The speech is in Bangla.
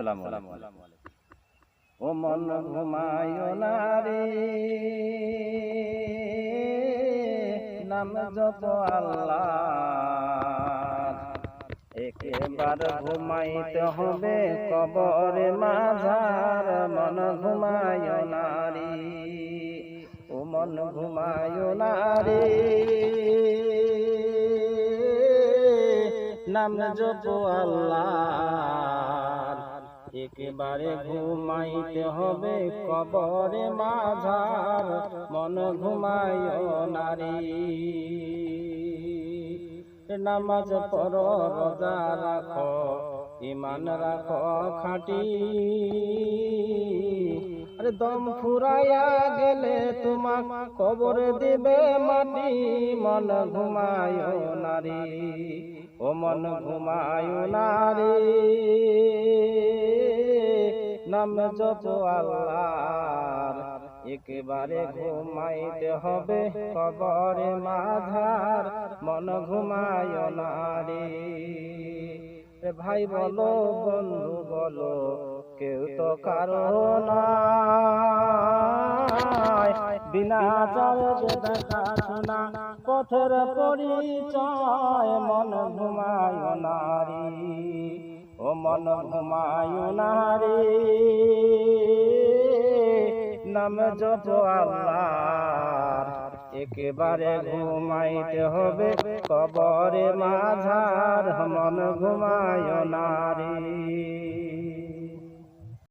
আসসালামু আলাইকুম। ও মন ঘুমায় না রে। নাম জপ আল্লাহ। একেবার ঘুমাইতে হবে কবরে মাঝার। মন ঘুমায় না রে। ও মন ঘুমায় না নাম জপ আল্লাহ। একেবারে ঘুমাইতে হবে কবরে মাঝার। মন ঘুমায় নারী। নামাজ পর রোজা রাখো ইমান রাখো খাটি। আরে দম ফুরাইয়া গেলে তোমাক কবরে দিবে মাটি। মন ঘুমায় নারী। ও মন ঘুমায় নারী। নাম জপ আল্লাহর একেবারে ঘুমাইতে হবে, কবরে মাঝার মন ঘুমায় নারী ভাই বলো, বন্ধু বলো, কেউ তো কারও বিনা চালকে দেখা পথের পরিচয় মন ঘুমায় নারী মন ঘুমায়ু নারে নাম জপ আল্লাহ একেবারে ঘুমাইতে হবে কবরে মাঝার মন ঘুমায় নারী